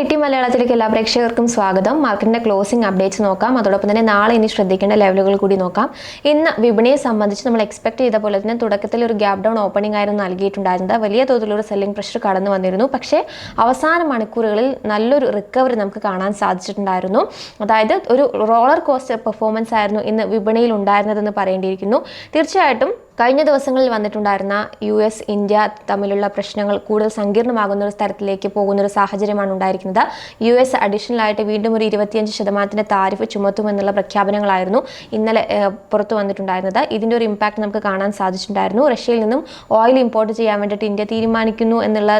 A T മലയാളത്തിലേക്ക് എല്ലാ പ്രേക്ഷകർക്കും സ്വാഗതം. മാർക്കറ്റിന്റെ ക്ലോസിംഗ് അപ്ഡേറ്റ്സ് നോക്കാം. അതോടൊപ്പം തന്നെ നാളെ ഇനി ശ്രദ്ധിക്കേണ്ട ലെവലുകൾ കൂടി നോക്കാം. ഇന്ന് വിപണിയെ സംബന്ധിച്ച് നമ്മൾ എക്സ്പെക്ട് ചെയ്ത പോലെ തന്നെ തുടക്കത്തിൽ ഒരു ഗ്യാപ് ഡൗൺ ഓപ്പണിംഗ് ആയിരുന്നു നൽകിയിട്ടുണ്ടായിരുന്നത്. വലിയ തോതിലുള്ള സെല്ലിംഗ് പ്രഷർ കടന്നു വന്നിരുന്നു. പക്ഷേ അവസാന മണിക്കൂറുകളിൽ നല്ലൊരു റിക്കവറി നമുക്ക് കാണാൻ സാധിച്ചിട്ടുണ്ടായിരുന്നു. അതായത് ഒരു റോളർ കോസ്റ്റർ പെർഫോമൻസ് ആയിരുന്നു ഇന്ന് വിപണിയിൽ ഉണ്ടായിരുന്നതെന്ന് പറയേണ്ടിയിരിക്കുന്നു. തീർച്ചയായിട്ടും കഴിഞ്ഞ ദിവസങ്ങളിൽ വന്നിട്ടുണ്ടായിരുന്ന യു എസ് ഇന്ത്യ തമ്മിലുള്ള പ്രശ്നങ്ങൾ കൂടുതൽ സങ്കീർണമാകുന്ന ഒരു സ്ഥലത്തിലേക്ക് പോകുന്ന ഒരു സാഹചര്യമാണ് ഉണ്ടായിരിക്കുന്നത്. യു എസ് അഡീഷണൽ ആയിട്ട് വീണ്ടും ഒരു ഇരുപത്തിയഞ്ച് ശതമാനത്തിന്റെ താരിഫ് ചുമത്തുമെന്നുള്ള പ്രഖ്യാപനങ്ങളായിരുന്നു ഇന്നലെ പുറത്തു വന്നിട്ടുണ്ടായിരുന്നത്. ഇതിന്റെ ഒരു ഇമ്പാക്ട് നമുക്ക് കാണാൻ സാധിച്ചിട്ടുണ്ടായിരുന്നു. റഷ്യയിൽ നിന്നും ഓയിൽ ഇമ്പോർട്ട് ചെയ്യാൻ വേണ്ടിയിട്ട് ഇന്ത്യ തീരുമാനിക്കുന്നു എന്നുള്ള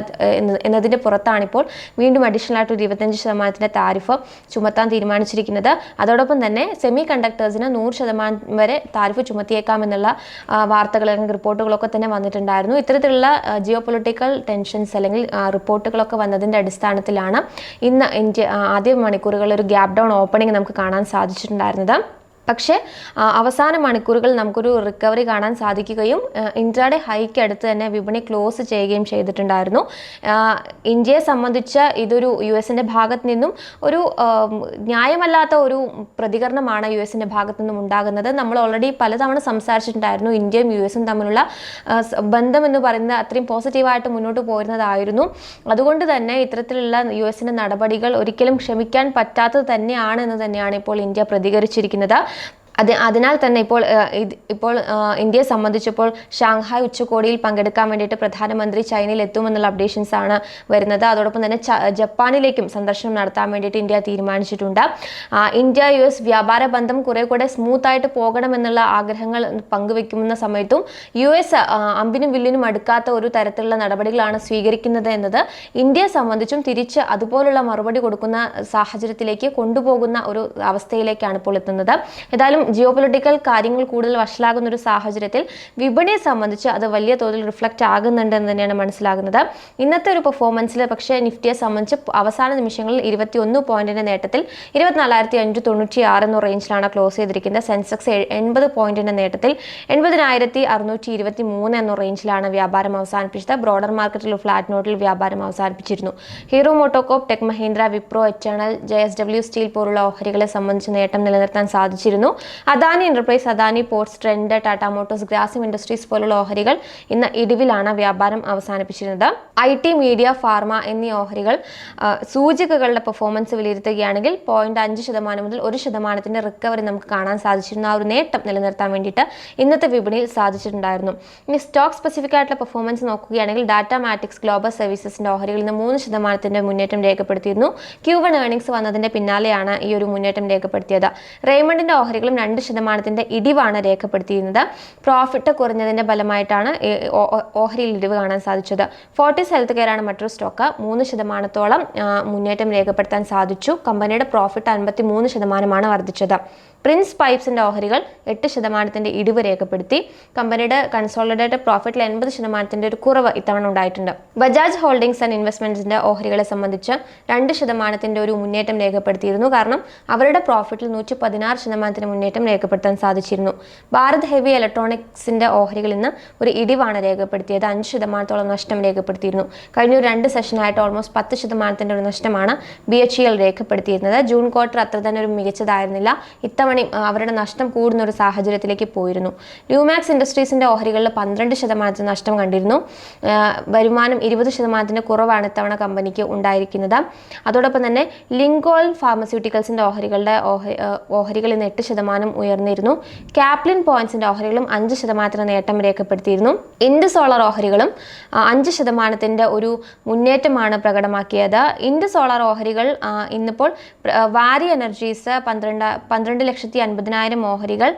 എന്നതിന്റെ പുറത്താണിപ്പോൾ വീണ്ടും അഡീഷണൽ ആയിട്ട് ഒരു ഇരുപത്തഞ്ച് ശതമാനത്തിന്റെ താരിഫ് ചുമത്താൻ തീരുമാനിച്ചിരിക്കുന്നത്. അതോടൊപ്പം തന്നെ സെമി കണ്ടക്ടേഴ്സിന് നൂറ് ശതമാനം വരെ താരിഫ് ചുമത്തിയേക്കാമെന്നുള്ള ആ, വാർത്തകൾ അല്ലെങ്കിൽ റിപ്പോർട്ടുകളൊക്കെ തന്നെ വന്നിട്ടുണ്ടായിരുന്നു. ഇത്തരത്തിലുള്ള ജിയോ പൊളിറ്റിക്കൽ ടെൻഷൻസ് അല്ലെങ്കിൽ റിപ്പോർട്ടുകളൊക്കെ വന്നതിന്റെ അടിസ്ഥാനത്തിലാണ് ഇന്ന് ഇന്ത്യ ആദ്യ മണിക്കൂറുകളിൽ ഒരു ഗ്യാപ് ഡൗൺ ഓപ്പണിംഗ് നമുക്ക് കാണാൻ സാധിച്ചിട്ടുണ്ടായിരുന്നത്. പക്ഷേ അവസാന മണിക്കൂറുകൾ നമുക്കൊരു റിക്കവറി കാണാൻ സാധിക്കുകയും ഇന്ത്യയുടെ ഹൈക്ക് അടുത്ത് തന്നെ വിപണി ക്ലോസ് ചെയ്യുകയും ചെയ്തിട്ടുണ്ടായിരുന്നു. ഇന്ത്യയെ സംബന്ധിച്ച ഇതൊരു യു എസിന്റെ ഭാഗത്ത് നിന്നും ഒരു ന്യായമല്ലാത്ത ഒരു പ്രതികരണമാണ് യു എസിന്റെ ഭാഗത്തു നിന്നും ഉണ്ടാകുന്നത്. നമ്മൾ ഓൾറെഡി പലതവണ സംസാരിച്ചിട്ടുണ്ടായിരുന്നു ഇന്ത്യയും യു എസും തമ്മിലുള്ള ബന്ധം എന്ന് പറയുന്നത് അത്രയും പോസിറ്റീവായിട്ട് മുന്നോട്ട് പോരുന്നതായിരുന്നു. അതുകൊണ്ട് തന്നെ ഇത്തരത്തിലുള്ള യു എസിന്റെ നടപടികൾ ഒരിക്കലും ക്ഷമിക്കാൻ പറ്റാത്തത് തന്നെയാണ് എന്ന് തന്നെയാണ് ഇപ്പോൾ ഇന്ത്യ പ്രതികരിച്ചിരിക്കുന്നത്. അത് അതിനാൽ തന്നെ ഇപ്പോൾ ഇപ്പോൾ ഇന്ത്യയെ സംബന്ധിച്ചപ്പോൾ ഷാങ്ഹായ് ഉച്ചകോടിയിൽ പങ്കെടുക്കാൻ വേണ്ടിയിട്ട് പ്രധാനമന്ത്രി ചൈനയിൽ എത്തുമെന്നുള്ള അപ്ഡേഷൻസ് ആണ് വരുന്നത്. അതോടൊപ്പം തന്നെ ജപ്പാനിലേക്കും സന്ദർശനം നടത്താൻ വേണ്ടിയിട്ട് ഇന്ത്യ തീരുമാനിച്ചിട്ടുണ്ട്. ഇന്ത്യ യു എസ് വ്യാപാര ബന്ധം കുറെ കൂടെ സ്മൂത്ത് ആയിട്ട് പോകണമെന്നുള്ള ആഗ്രഹങ്ങൾ പങ്കുവെക്കുന്ന സമയത്തും യു എസ് അമ്പിനും വില്ലിനും അടുക്കാത്ത ഒരു തരത്തിലുള്ള നടപടികളാണ് സ്വീകരിക്കുന്നത് എന്നത് ഇന്ത്യയെ സംബന്ധിച്ചും തിരിച്ച് അതുപോലുള്ള മറുപടി കൊടുക്കുന്ന സാഹചര്യത്തിലേക്ക് കൊണ്ടുപോകുന്ന ഒരു അവസ്ഥയിലേക്കാണ് ഇപ്പോൾ എത്തുന്നത്. ഏതായാലും ജിയോ പൊളിറ്റിക്കൽ കാര്യങ്ങൾ കൂടുതൽ വഷളാകുന്ന ഒരു സാഹചര്യത്തിൽ വിപണിയെ സംബന്ധിച്ച് അത് വലിയ തോതിൽ റിഫ്ലക്റ്റ് ആകുന്നുണ്ട് എന്ന് തന്നെയാണ് മനസ്സിലാകുന്നത്. ഇന്നത്തെ ഒരു പെർഫോമൻസിൽ പക്ഷേ നിഫ്റ്റിയെ സംബന്ധിച്ച് അവസാന നിമിഷങ്ങളിൽ ഇരുപത്തി ഒന്ന് പോയിന്റിന്റെ നേട്ടത്തിൽ ഇരുപത്തിനാലായിരത്തി അഞ്ഞൂറ്റി തൊണ്ണൂറ്റി ആറ് എന്ന റേഞ്ചിലാണ് ക്ലോസ് ചെയ്തിരിക്കുന്നത്. സെൻസെക്സ് എൺപത് പോയിന്റിന്റെ നേട്ടത്തിൽ എൺപതിനായിരത്തി അറുന്നൂറ്റി ഇരുപത്തി മൂന്ന് എന്ന റേഞ്ചിലാണ് വ്യാപാരം അവസാനിപ്പിച്ചത്. ബ്രോഡർ മാർക്കറ്റിൽ ഫ്ലാറ്റ് നോട്ടിൽ വ്യാപാരം അവസാനിപ്പിച്ചിരുന്നു. Hero MotoCorp tech Mahindra Wipro എച്ചേണൽ J S W steel പോലുള്ള ഓഹരികളെ സംബന്ധിച്ച് നേട്ടം നിലനിർത്താൻ സാധിച്ചിരുന്നു. Adani enterprise Adani ports Trent Tata motors Grasim industries പോലുള്ള ഓഹരികൾ ഇന്ന് ഇടിവിലാണ് വ്യാപാരം അവസാനിപ്പിച്ചിരുന്നത്. ഐ ടി മീഡിയ ഫാർമ എന്നീ ഓഹരികൾ സൂചികകളുടെ പെർഫോമൻസ് വിലയിരുത്തുകയാണെങ്കിൽ പോയിന്റ് അഞ്ച് ശതമാനം മുതൽ ഒരു ശതമാനത്തിന്റെ റിക്കവറി നമുക്ക് കാണാൻ സാധിച്ചിരുന്നു. ആ ഒരു നേട്ടം നിലനിർത്താൻ വേണ്ടിയിട്ട് ഇന്നത്തെ വിപണിയിൽ സാധിച്ചിട്ടുണ്ടായിരുന്നു. ഇനി സ്റ്റോക്ക് സ്പെസിഫിക് ആയിട്ടുള്ള പെർഫോമൻസ് നോക്കുകയാണെങ്കിൽ ഡാറ്റ മാറ്റിക്സ് ഗ്ലോബൽ സർവീസസിന്റെ ഓഹരികളിൽ നിന്ന് മൂന്ന് ശതമാനത്തിന്റെ മുന്നേറ്റം രേഖപ്പെടുത്തിയിരുന്നു. ക്യൂ വൺ ഏർണിംഗ്സ് വന്നതിന്റെ പിന്നാലെയാണ് ഈ ഒരു മുന്നേറ്റം രേഖപ്പെടുത്തിയത്. റേമണ്ടിന്റെ ഓഹരികളും രണ്ട് ശതമാനത്തിന്റെ ഇടിവാണ് രേഖപ്പെടുത്തിയിരുന്നത്. പ്രോഫിറ്റ് കുറഞ്ഞതിന്റെ ഫലമായിട്ടാണ് ഓഹരിയിൽ ഇടിവ് കാണാൻ സാധിച്ചത്. ഫോർട്ടിസ് ഹെൽത്ത് കെയർ ആണ് മറ്റൊരു സ്റ്റോക്ക്. മൂന്ന് ശതമാനത്തോളം മുന്നേറ്റം രേഖപ്പെടുത്താൻ സാധിച്ചു. കമ്പനിയുടെ പ്രോഫിറ്റ് അൻപത്തി മൂന്ന് ശതമാനമാണ് വർദ്ധിച്ചത്. പ്രിൻസ് പൈപ്സിന്റെ ഓഹരികൾ എട്ട് ശതമാനത്തിന്റെ ഇടിവ് രേഖപ്പെടുത്തി. കമ്പനിയുടെ കൺസോളിഡേറ്റഡ് പ്രോഫിറ്റിൽ എൺപത് ശതമാനത്തിന്റെ ഒരു കുറവ് ഇത്തവണ ഉണ്ടായിട്ടുണ്ട്. ബജാജ് ഹോൾഡിംഗ്സ് ആൻഡ് ഇൻവെസ്റ്റ്മെന്റ്സിന്റെ ഓഹരികളെ സംബന്ധിച്ച് രണ്ട് ശതമാനത്തിന്റെ ഒരു മുന്നേറ്റം രേഖപ്പെടുത്തിയിരുന്നു. കാരണം അവരുടെ പ്രോഫിറ്റിൽ നൂറ്റി പതിനാറ് ശതമാനത്തിന് മുന്നേറ്റം രേഖപ്പെടുത്താൻ സാധിച്ചിരുന്നു. ഭാരത് ഹെവി ഇലക്ട്രോണിക്സിന്റെ ഓഹരികളിൽ നിന്ന് ഒരു ഇടിവാണ് രേഖപ്പെടുത്തിയത്. അഞ്ച് ശതമാനത്തോളം നഷ്ടം രേഖപ്പെടുത്തിയിരുന്നു. കഴിഞ്ഞ രണ്ട് സെഷനായിട്ട് ഓൾമോസ്റ്റ് പത്ത് ശതമാനത്തിന്റെ ഒരു നഷ്ടമാണ് ബി എച്ച് എൽ രേഖപ്പെടുത്തിയിരുന്നത്. ജൂൺ ക്വാർട്ടർ അത്ര തന്നെ ഒരു മികച്ചതായിരുന്നില്ല. ഇത്തവണ അവരുടെ നഷ്ടം കൂടുന്ന ഒരു സാഹചര്യത്തിലേക്ക് പോയിരുന്നു. ലൂമാക്സ് ഇൻഡസ്ട്രീസിന്റെ ഓഹരികളിൽ പന്ത്രണ്ട് ശതമാനത്തിന് നഷ്ടം കണ്ടിരുന്നു. വരുമാനം ഇരുപത് ശതമാനത്തിന്റെ കുറവാണ് ഇത്തവണ കമ്പനിക്ക് ഉണ്ടായിരിക്കുന്നത്. അതോടൊപ്പം തന്നെ ലിങ്കോൾ ഫാർമസ്യൂട്ടിക്കൽസിന്റെ ഓഹരികളുടെ ഓഹരികൾ നിന്ന് എട്ട് ശതമാനം ഉയർന്നിരുന്നു. കാപ്ലിൻ പോയിന്റ്സിന്റെ ഓഹരികളും അഞ്ച് ശതമാനത്തിന് നേട്ടം രേഖപ്പെടുത്തിയിരുന്നു. ഇൻഡ് സോളർ ഓഹരികളും അഞ്ച് ശതമാനത്തിന്റെ ഒരു മുന്നേറ്റമാണ് പ്രകടമാക്കിയത്. ഇൻഡ് സോളാർ ഓഹരികൾ ഇന്നിപ്പോൾ വാരി എനർജീസ് പന്ത്രണ്ട് പന്ത്രണ്ട് ലക്ഷത്തി അൻപതിനായിരം ഓഹരികൾ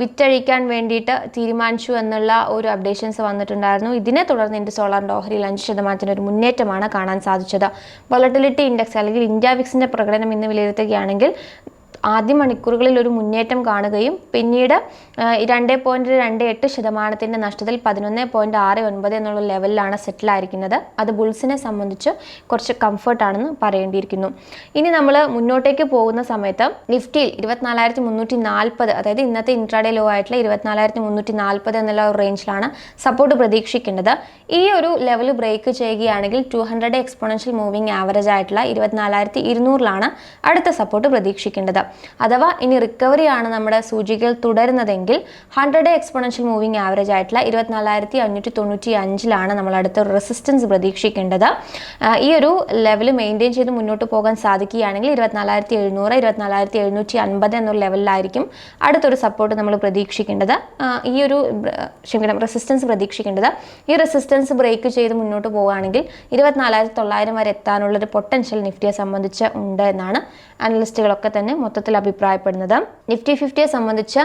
വിറ്റഴിക്കാൻ വേണ്ടിയിട്ട് തീരുമാനിച്ചു എന്നുള്ള ഒരു അപ്ഡേഷൻസ് വന്നിട്ടുണ്ടായിരുന്നു. ഇതിനെ തുടർന്ന് ഇൻഡ് സോളാറിന്റെ ഓഹരിയിൽ അഞ്ച് ശതമാനത്തിന്റെ ഒരു മുന്നേറ്റമാണ് കാണാൻ സാധിച്ചത്. വോളട്ടിലിറ്റി ഇൻഡെക്സ് അല്ലെങ്കിൽ ഇന്ത്യ വിക്സിന്റെ പ്രകടനം ഇന്ന് വിലയിരുത്തുകയാണെങ്കിൽ ആദ്യ മണിക്കൂറുകളിൽ ഒരു മുന്നേറ്റം കാണുകയും പിന്നീട് രണ്ട് പോയിന്റ് രണ്ട് എട്ട് ശതമാനത്തിന്റെ നഷ്ടത്തിൽ പതിനൊന്ന് പോയിന്റ് ആറ് ഒൻപത് എന്നുള്ള ലെവലിലാണ് സെറ്റിലായിരിക്കുന്നത് അത് ബുൾസിനെ സംബന്ധിച്ച് കുറച്ച് കംഫർട്ടാണെന്ന് പറയേണ്ടിയിരിക്കുന്നു. ഇനി നമ്മൾ മുന്നോട്ടേക്ക് പോകുന്ന സമയത്ത് നിഫ്റ്റിയിൽ ഇരുപത്തിനാലായിരത്തി മുന്നൂറ്റി നാൽപ്പത് അതായത് ഇന്നത്തെ ഇൻട്രാഡേ ലോ ആയിട്ടുള്ള ഇരുപത്തിനാലായിരത്തി മുന്നൂറ്റി നാൽപ്പത് എന്നുള്ള ഒരു റേഞ്ചിലാണ് സപ്പോർട്ട് പ്രതീക്ഷിക്കേണ്ടത്. ഈ ഒരു ലെവൽ ബ്രേക്ക് ചെയ്യുകയാണെങ്കിൽ two hundred exponential moving average ആയിട്ടുള്ള ഇരുപത്തിനാലായിരത്തി ഇരുന്നൂറിലാണ് അടുത്ത സപ്പോർട്ട് പ്രതീക്ഷിക്കേണ്ടത്. അഥവാ ഇനി റിക്കവറി ആണ് നമ്മുടെ സൂചികൾ തുടരുന്നതെങ്കിൽ ഹൺഡ്രഡ് എക്സ്പോണൻഷ്യൽ മൂവിങ് ആവറേജ് ആയിട്ടുള്ള ഇരുപത്തിനാലായിരത്തി അഞ്ഞൂറ്റി തൊണ്ണൂറ്റി അഞ്ചിലാണ് നമ്മൾ അടുത്ത റെസിസ്റ്റൻസ് പ്രതീക്ഷിക്കേണ്ടത്. ഈ ഒരു ലെവൽ മെയിന്റെയിൻ ചെയ്ത് മുന്നോട്ട് പോകാൻ സാധിക്കുകയാണെങ്കിൽ ഇരുപത്തിനാലായിരത്തി എഴുന്നൂറ് ഇരുപത്തിനാലായിരത്തി എഴുന്നൂറ്റി അൻപത് എന്നൊരു ലെവലിലായിരിക്കും അടുത്തൊരു സപ്പോർട്ട് നമ്മൾ പ്രതീക്ഷിക്കേണ്ടത്. ഈ ഒരു ക്ഷമിക്കണം റെസിസ്റ്റൻസ് പ്രതീക്ഷിക്കേണ്ടത്. ഈ റെസിസ്റ്റൻസ് ബ്രേക്ക് ചെയ്ത് മുന്നോട്ട് പോവുകയാണെങ്കിൽ ഇരുപത്തിനാലായിരത്തി തൊള്ളായിരം വരെ എത്താനുള്ളൊരു പൊട്ടൻഷ്യൽ നിഫ്റ്റിയെ സംബന്ധിച്ച് ഉണ്ട് എന്നാണ് അനലിസ്റ്റുകളൊക്കെ തന്നെ മൊത്തത്തിൽ അഭിപ്രായപ്പെടുന്നത്. നിഫ്റ്റി ഫിഫ്റ്റിയെ സംബന്ധിച്ച്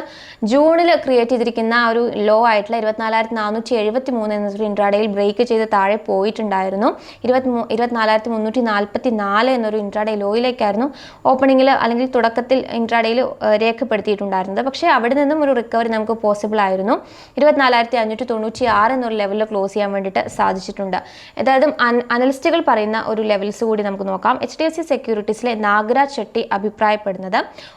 ജൂണിൽ ക്രിയേറ്റ് ചെയ്തിരിക്കുന്ന ഒരു ലോ ആയിട്ടുള്ള ഇരുപത്തിനാലായിരത്തി നാനൂറ്റി എഴുപത്തി മൂന്ന് എന്നൊരു ഇൻട്രാഡേയിൽ ബ്രേക്ക് ചെയ്ത് താഴെ പോയിട്ടുണ്ടായിരുന്നു. ഇരുപത്തി ഇരുപത്തിനാലായിരത്തി മുന്നൂറ്റി നാൽപ്പത്തി നാല് എന്നൊരു ഇൻട്രാഡേ ലോയിലേക്കായിരുന്നു ഓപ്പണിങ്ങിൽ അല്ലെങ്കിൽ തുടക്കത്തിൽ ഇൻട്രാഡേയിൽ രേഖപ്പെടുത്തിയിട്ടുണ്ടായിരുന്നത്. പക്ഷേ അവിടെ നിന്നും ഒരു റിക്കവറി നമുക്ക് പോസിബിൾ ആയിരുന്നു. ഇരുപത്തിനാലായിരത്തി അഞ്ഞൂറ്റി തൊണ്ണൂറ്റി ആറ് എന്നൊരു ലെവലിൽ ക്ലോസ് ചെയ്യാൻ വേണ്ടിയിട്ട് സാധിച്ചിട്ടുണ്ട്. അതായത് അനലിസ്റ്റുകൾ പറയുന്ന ഒരു ലെവൽസ് കൂടി നമുക്ക് നോക്കാം. എച്ച് ഡി എഫ് സി സെക്യൂരിറ്റീസിലെ നാഗരാജ് ഷെട്ടി അഭിപ്രായപ്പെടുന്നത്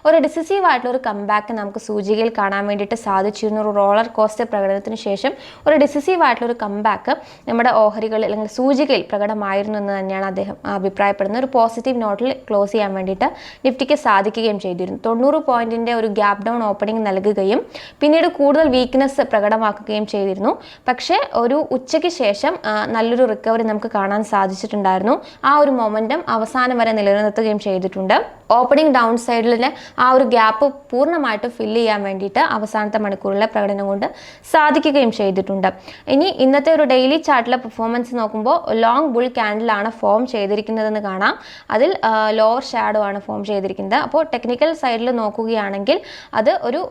ഒരു ഡിസിസീവ് ആയിട്ടുള്ള ഒരു കംബാക്ക് നമുക്ക് സൂചികയിൽ കാണാൻ വേണ്ടിയിട്ട് സാധിച്ചിരുന്നു ഒരു റോളർ കോസ്റ്റർ പ്രകടനത്തിന് ശേഷം ഒരു ഡിസിസീവ് ആയിട്ടുള്ള ഒരു കംബാക്ക് നമ്മുടെ ഓഹരികൾ അല്ലെങ്കിൽ സൂചികയിൽ പ്രകടമായിരുന്നു എന്ന് തന്നെയാണ് അദ്ദേഹം അഭിപ്രായപ്പെടുന്നത്. ഒരു പോസിറ്റീവ് നോട്ടിൽ ക്ലോസ് ചെയ്യാൻ വേണ്ടിയിട്ട് നിഫ്റ്റിക്ക് സാധിക്കുകയും ചെയ്തിരുന്നു. തൊണ്ണൂറ് പോയിന്റിന്റെ ഒരു ഗ്യാപ് ഡൗൺ ഓപ്പണിംഗ് നൽകുകയും പിന്നീട് കൂടുതൽ വീക്ക്നെസ് പ്രകടമാക്കുകയും ചെയ്തിരുന്നു. പക്ഷേ ഒരു ഉച്ചയ്ക്ക് ശേഷം നല്ലൊരു റിക്കവറി നമുക്ക് കാണാൻ സാധിച്ചിട്ടുണ്ടായിരുന്നു. ആ ഒരു മൊമെന്റം അവസാനം വരെ നിലനിർത്തുകയും ചെയ്തിട്ടുണ്ട്. ഓപ്പണിംഗ് ഡൗൺ സൈഡിലെ ആ ഒരു ഗ്യാപ്പ് പൂർണമായിട്ട് ഫില്ല് ചെയ്യാൻ വേണ്ടിയിട്ട് അവസാനത്തെ മണിക്കൂറിലെ പ്രകടനം കൊണ്ട് സാധിക്കുകയും ചെയ്തിട്ടുണ്ട്. ഇനി ഇന്നത്തെ ഒരു ഡെയിലി ചാർട്ടിലെ പെർഫോമൻസ് നോക്കുമ്പോൾ ലോങ് ബുൾ ക്യാൻഡിലാണ് ഫോം ചെയ്തിരിക്കുന്നതെന്ന് കാണാം. അതിൽ ലോവർ ഷാഡോ ആണ് ഫോം ചെയ്തിരിക്കുന്നത്. അപ്പോൾ ടെക്നിക്കൽ സൈഡിൽ നോക്കുകയാണെങ്കിൽ അത് ഒരു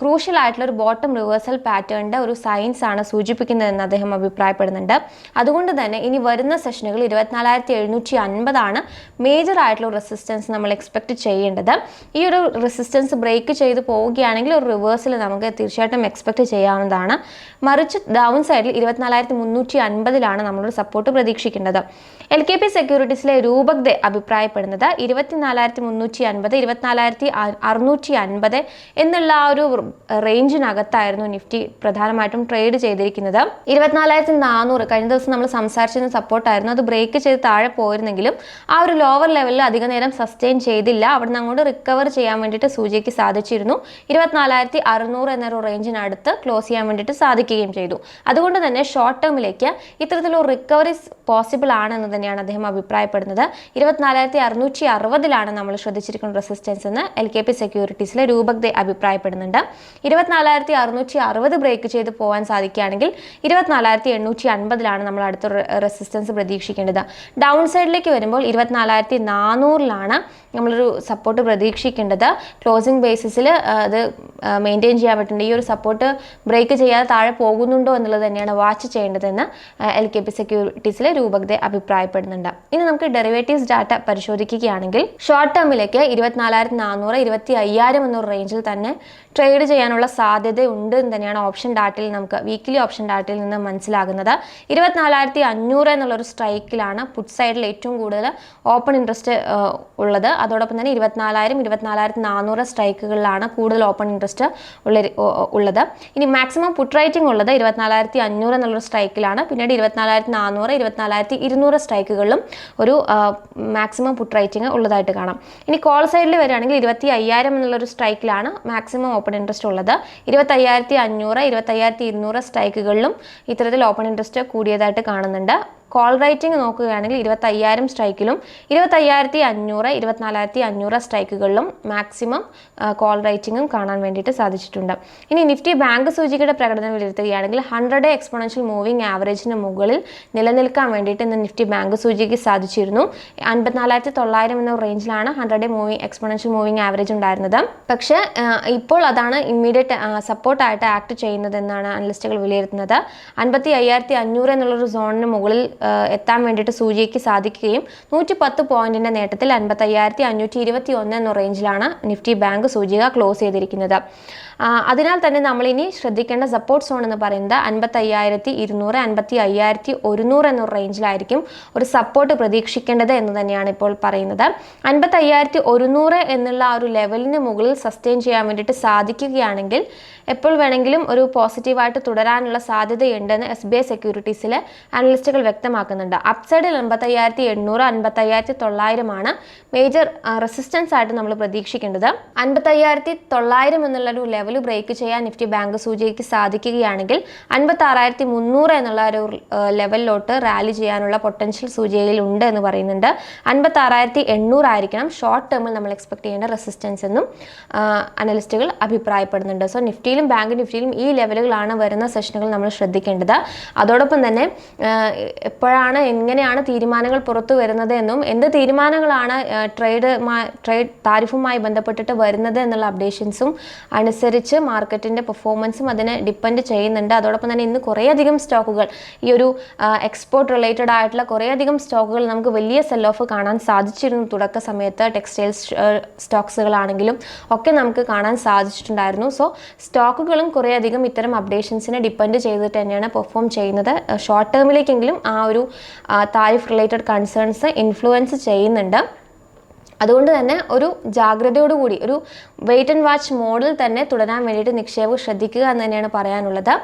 ക്രൂഷ്യൽ ആയിട്ടുള്ള ഒരു ബോട്ടം റിവേഴ്സൽ പാറ്റേണിന്റെ ഒരു സയൻസ് ആണ് സൂചിപ്പിക്കുന്നതെന്ന് അദ്ദേഹം അഭിപ്രായപ്പെടുന്നുണ്ട്. അതുകൊണ്ട് തന്നെ ഇനി വരുന്ന സെഷനുകൾ ഇരുപത്തിനാലായിരത്തി എഴുന്നൂറ്റി അൻപതാണ് മേജർ ആയിട്ടുള്ള റെസിസ്റ്റൻസ് നമ്മൾ എക്സ്പെക്ട് ചെയ്യേണ്ടത്. ഈ ഒരു റെസിസ്റ്റൻസ് ബ്രേക്ക് ചെയ്ത് പോവുകയാണെങ്കിൽ ഒരു റിവേഴ്സൽ നമുക്ക് തീർച്ചയായിട്ടും എക്സ്പെക്ട് ചെയ്യാവുന്നതാണ്. മറിച്ച് ഡൗൺ സൈഡിൽ ഇരുപത്തിനാലായിരത്തി മുന്നൂറ്റി അൻപതിലാണ് നമ്മളൊരു സപ്പോർട്ട് പ്രതീക്ഷിക്കേണ്ടത്. എൽ കെ പി സെക്യൂരിറ്റീസിലെ രൂപക് അഭിപ്രായപ്പെടുന്നത് ഇരുപത്തിനാലായിരത്തി മുന്നൂറ്റി അൻപത് ഇരുപത്തിനാലായിരത്തി അറുന്നൂറ്റി അൻപത് എന്നുള്ള ആ ഒരു റേഞ്ചിനകത്തായിരുന്നു നിഫ്റ്റി പ്രധാനമായിട്ടും ട്രേഡ് ചെയ്തിരിക്കുന്നത്. ഇരുപത്തിനാലായിരത്തി നാനൂറ് കഴിഞ്ഞ ദിവസം നമ്മൾ സംസാരിച്ചിരുന്ന സപ്പോർട്ടായിരുന്നു. അത് ബ്രേക്ക് ചെയ്ത് താഴെ പോയിരുന്നെങ്കിലും ആ ഒരു ലോവർ ലെവലിൽ അധിക നേരം സസ്റ്റെയിൻ ചെയ്തില്ല. അവിടെ നിന്ന് അങ്ങോട്ട് റിക്കവർ ചെയ്യാൻ വേണ്ടിയിട്ട് സൂചിക്ക് സാധിച്ചിരുന്നു. ഇരുപത്തിനാലായിരത്തി അറുന്നൂറ് എന്നൊരു റേഞ്ചിനടുത്ത് ക്ലോസ് ചെയ്യാൻ വേണ്ടിയിട്ട് സാധിക്കുകയും ചെയ്തു. അതുകൊണ്ട് തന്നെ ഷോർട്ട് ടേമിലേക്ക് ഇത്തരത്തിലുള്ള റിക്കവറി പോസിബിൾ ആണെന്ന് തന്നെയാണ് അദ്ദേഹം അഭിപ്രായപ്പെടുന്നത്. ഇരുപത്തിനാലായിരത്തി അറുന്നൂറ്റി അറുപതിലാണ് നമ്മൾ ശ്രദ്ധിച്ചിരിക്കുന്ന റെസിസ്റ്റൻസ് എന്ന്. എൽ കെ പി സെക്യൂരിറ്റീസിലെ രൂപക് അഭിപ്രായപ്പെടുന്നുണ്ട്. ഇരുപത്തിനാലായിരത്തി അറുന്നൂറ്റി അറുപത് ബ്രേക്ക് ചെയ്ത് പോകാൻ സാധിക്കുകയാണെങ്കിൽ ഇരുപത്തിനാലായിരത്തി എണ്ണൂറ്റി അൻപതിലാണ് നമ്മൾ അടുത്ത റെസിസ്റ്റൻസ് പ്രതീക്ഷിക്കേണ്ടത്. ഡൗൺ സൈഡിലേക്ക് വരുമ്പോൾ ഇരുപത്തിനാലായിരത്തി നാനൂറിലാണ് നമ്മളൊരു സപ്പോർട്ട് പ്രതീക്ഷിക്കേണ്ടത്. ക്ലോസിംഗ് ബേസിസിൽ അത് മെയിന്റെയിൻ ചെയ്യാൻ പറ്റുന്നുണ്ട്. ഈ ഒരു സപ്പോർട്ട് ബ്രേക്ക് ചെയ്യാതെ താഴെ പോകുന്നുണ്ടോ എന്നുള്ളത് തന്നെയാണ് വാച്ച് ചെയ്യേണ്ടതെന്ന് എൽ കെ പി സെക്യൂരിറ്റീസിലെ രൂപകത അഭിപ്രായപ്പെടുന്നുണ്ട്. ഇനി നമുക്ക് ഡെറിവേറ്റീവ്സ് ഡാറ്റ പരിശോധിക്കുകയാണെങ്കിൽ ഷോർട്ട് ടേമിലേക്ക് ഇരുപത്തിനാലായിരത്തി നാനൂറ് ഇരുപത്തി അയ്യായിരം എന്നൊരു റേഞ്ചിൽ തന്നെ ട്രേഡ് ചെയ്യാനുള്ള സാധ്യത ഉണ്ട് എന്ന് തന്നെയാണ് ഓപ്ഷൻ ഡാറ്റയിൽ നമുക്ക് വീക്കിലി ഓപ്ഷൻ ഡാറ്റയിൽ നിന്ന് മനസ്സിലാകുന്നത്. ഇരുപത്തിനാലായിരത്തി അഞ്ഞൂറ് എന്നുള്ളൊരു സ്ട്രൈക്കിലാണ് പുട്ട് സൈഡിൽ ഏറ്റവും കൂടുതൽ ഓപ്പൺ ഇൻട്രസ്റ്റ് ഉള്ളത്. അതോടൊപ്പം തന്നെ ഇരുപത്തിനാലായിരം ഇരുപത്തിനാലായിരത്തി നാനൂറ് സ്ട്രൈക്കുകളിലാണ് കൂടുതൽ ഓപ്പൺ ഇൻട്രസ്റ്റ് ഉള്ള ഉള്ളത്. ഇനി മാക്സിമം പുട്ട് റൈറ്റിംഗ് ഉള്ളത് ഇരുപത്തിനാലായിരത്തി അഞ്ഞൂറ് എന്നുള്ളൊരു സ്ട്രൈക്കിലാണ് പിന്നീട് ഇരുപത്തിനാലായിരത്തി നാനൂറ് ഇരുപത്തിനാലായിരത്തി ഇരുന്നൂറ് സ്ട്രൈക്കുകളിലും ഒരു മാക്സിമം പുട്ട് റേറ്റിംഗ് ഉള്ളതായിട്ട് കാണാം. ഇനി കോൾ സൈഡിൽ വരികയാണെങ്കിൽ ഇരുപത്തി അയ്യായിരം എന്നുള്ളൊരു സ്ട്രൈക്കിലാണ് മാക്സിമം ഓപ്പൺ ഇൻട്രസ്റ്റ് ഉള്ളത്. ഇരുപത്തയ്യായിരത്തി അഞ്ഞൂറ് ഇരുപത്തയ്യായിരത്തി ഇരുന്നൂറ് സ്ട്രൈക്കുകളിലും ഇത്തരത്തിൽ ഓപ്പൺ ഇൻട്രസ്റ്റ് കൂടിയതായിട്ട് കാണുന്നുണ്ട്. കോൾ റേറ്റിംഗ് നോക്കുകയാണെങ്കിൽ ഇരുപത്തയ്യായിരം സ്ട്രൈക്കിലും ഇരുപത്തയ്യായിരത്തി അഞ്ഞൂറ് ഇരുപത്തിനാലായിരത്തി അഞ്ഞൂറ് സ്ട്രൈക്കുകളിലും മാക്സിമം കോൾ റേറ്റിംഗും കാണാൻ വേണ്ടിയിട്ട് സാധിച്ചിട്ടുണ്ട്. ഇനി നിഫ്റ്റി ബാങ്ക് സൂചികയുടെ പ്രകടനം വിലയിരുത്തുകയാണെങ്കിൽ ഹൺഡ്രഡ് എക്സ്പോണൻഷ്യൽ മൂവിംഗ് ആവറേജിന് മുകളിൽ നിലനിൽക്കാൻ വേണ്ടിയിട്ട് ഇന്ന് നിഫ്റ്റി ബാങ്ക് സൂചിക്ക് സാധിച്ചിരുന്നു. അൻപത്തിനാലായിരത്തി തൊള്ളായിരം എന്ന റേഞ്ചിലാണ് hundred moving exponential moving average ഉണ്ടായിരുന്നത്. പക്ഷേ ഇപ്പോൾ അതാണ് ഇമ്മീഡിയറ്റ് സപ്പോർട്ടായിട്ട് ആക്ട് ചെയ്യുന്നതെന്നാണ് അനലിസ്റ്റുകൾ വിലയിരുത്തുന്നത്. അൻപത്തി അയ്യായിരത്തി അഞ്ഞൂറ് എന്നുള്ളൊരു സോണിന് മുകളിൽ എത്താൻ വേണ്ടിയിട്ട് സൂചിക്ക് സാധിക്കുകയും നൂറ്റി പത്ത് പോയിന്റിന്റെ നേട്ടത്തിൽ അൻപത്തയ്യായിരത്തി അഞ്ഞൂറ്റി ഇരുപത്തി ഒന്ന് എന്ന റേഞ്ചിലാണ് നിഫ്റ്റി ബാങ്ക് സൂചിക ക്ലോസ് ചെയ്തിരിക്കുന്നത്. അതിനാൽ തന്നെ നമ്മളിനി ശ്രദ്ധിക്കേണ്ട സപ്പോർട്ട് സോൺ എന്ന് പറയുന്നത് അൻപത്തി അയ്യായിരത്തി ഇരുന്നൂറ് അൻപത്തി അയ്യായിരത്തി ഒരുന്നൂറ് എന്നൊരു റേഞ്ചിലായിരിക്കും ഒരു സപ്പോർട്ട് പ്രതീക്ഷിക്കേണ്ടത് എന്ന് തന്നെയാണ് ഇപ്പോൾ പറയുന്നത്. അൻപത്തി അയ്യായിരത്തി ഒരുന്നൂറ് എന്നുള്ള ആ ഒരു ലെവലിന് മുകളിൽ സസ്റ്റെയിൻ ചെയ്യാൻ വേണ്ടിയിട്ട് സാധിക്കുകയാണെങ്കിൽ എപ്പോൾ വേണമെങ്കിലും ഒരു പോസിറ്റീവായിട്ട് തുടരാനുള്ള സാധ്യതയുണ്ടെന്ന് എസ് ബി ഐ സെക്യൂരിറ്റീസിലെ അനലിസ്റ്റുകൾ വ്യക്തമാക്കുന്നുണ്ട്. അപ്സൈഡിൽ അൻപത്തയ്യായിരത്തി എണ്ണൂറ് അൻപത്തയ്യായിരത്തി തൊള്ളായിരമാണ് മേജർ റെസിസ്റ്റൻസ് ആയിട്ട് നമ്മൾ പ്രതീക്ഷിക്കേണ്ടത്. അൻപത്തയ്യായിരത്തി തൊള്ളായിരം എന്നുള്ള ഒരു ലെവൽ ബ്രേക്ക് ചെയ്യാൻ നിഫ്റ്റി ബാങ്ക് സൂചിക്ക് സാധിക്കുകയാണെങ്കിൽ അൻപത്തി ആറായിരത്തി മുന്നൂറ് എന്നുള്ള ഒരു ലെവലിലോട്ട് റാലി ചെയ്യാനുള്ള പൊട്ടൻഷ്യൽ സൂചികയിൽ ഉണ്ട് എന്ന് പറയുന്നുണ്ട്. അൻപത്തി ആറായിരത്തി എണ്ണൂറായിരിക്കണം ഷോർട്ട് ടേമിൽ നമ്മൾ എക്സ്പെക്ട് ചെയ്യേണ്ട റെസിസ്റ്റൻസ് എന്നും അനലിസ്റ്റുകൾ അഭിപ്രായപ്പെടുന്നുണ്ട്. സോ നിഫ്റ്റിയിലും ബാങ്ക് നിഫ്റ്റിയിലും ഈ ലെവലുകളാണ് വരുന്ന സെഷനുകൾ നമ്മൾ ശ്രദ്ധിക്കേണ്ടത്. അതോടൊപ്പം തന്നെ എപ്പോഴാണ് എങ്ങനെയാണ് തീരുമാനങ്ങൾ പുറത്തു വരുന്നത് എന്നും എന്ത് തീരുമാനങ്ങളാണ് ട്രേഡ് ട്രേഡ് താരിഫുമായി ബന്ധപ്പെട്ടിട്ട് വരുന്നത് എന്നുള്ള അപ്ഡേഷൻസും അനുസരിച്ച് മാർക്കറ്റിന്റെ പെർഫോമൻസും അതിനെ ഡിപ്പെൻഡ് ചെയ്യുന്നുണ്ട്. അതോടൊപ്പം തന്നെ ഇന്ന് കുറേയധികം സ്റ്റോക്കുകൾ ഈ ഒരു എക്സ്പോർട്ട് റിലേറ്റഡ് ആയിട്ടുള്ള കുറേയധികം സ്റ്റോക്കുകൾ നമുക്ക് വലിയ സെൽ ഓഫ് കാണാൻ സാധിച്ചിരുന്നു. തുടക്ക സമയത്ത് ടെക്സ്റ്റൈൽ സ്റ്റോക്സുകളാണെങ്കിലും ഒക്കെ നമുക്ക് കാണാൻ സാധിച്ചിട്ടുണ്ടായിരുന്നു. സോ സ്റ്റോക്കുകളും കുറേയധികം ഇത്തരം അപ്ഡേഷൻസിനെ ഡിപ്പെൻഡ് ചെയ്തിട്ട് തന്നെയാണ് പെർഫോം ചെയ്യുന്നത്. ഷോർട്ട് ടേമിലേക്കെങ്കിലും ആ ഒരു താരിഫ് റിലേറ്റഡ് കൺസേൺസ് ഇൻഫ്ലുവൻസ് ചെയ്യുന്നുണ്ട്. അതുകൊണ്ട് തന്നെ ഒരു ജാഗ്രതയോടുകൂടി ഒരു വെയിറ്റ് ആൻഡ് വാച്ച് മോഡിൽ തന്നെ തുടരാൻ വേണ്ടിയിട്ട് നിക്ഷേപം ശ്രദ്ധിക്കുക എന്ന് തന്നെയാണ് പറയാനുള്ളത്.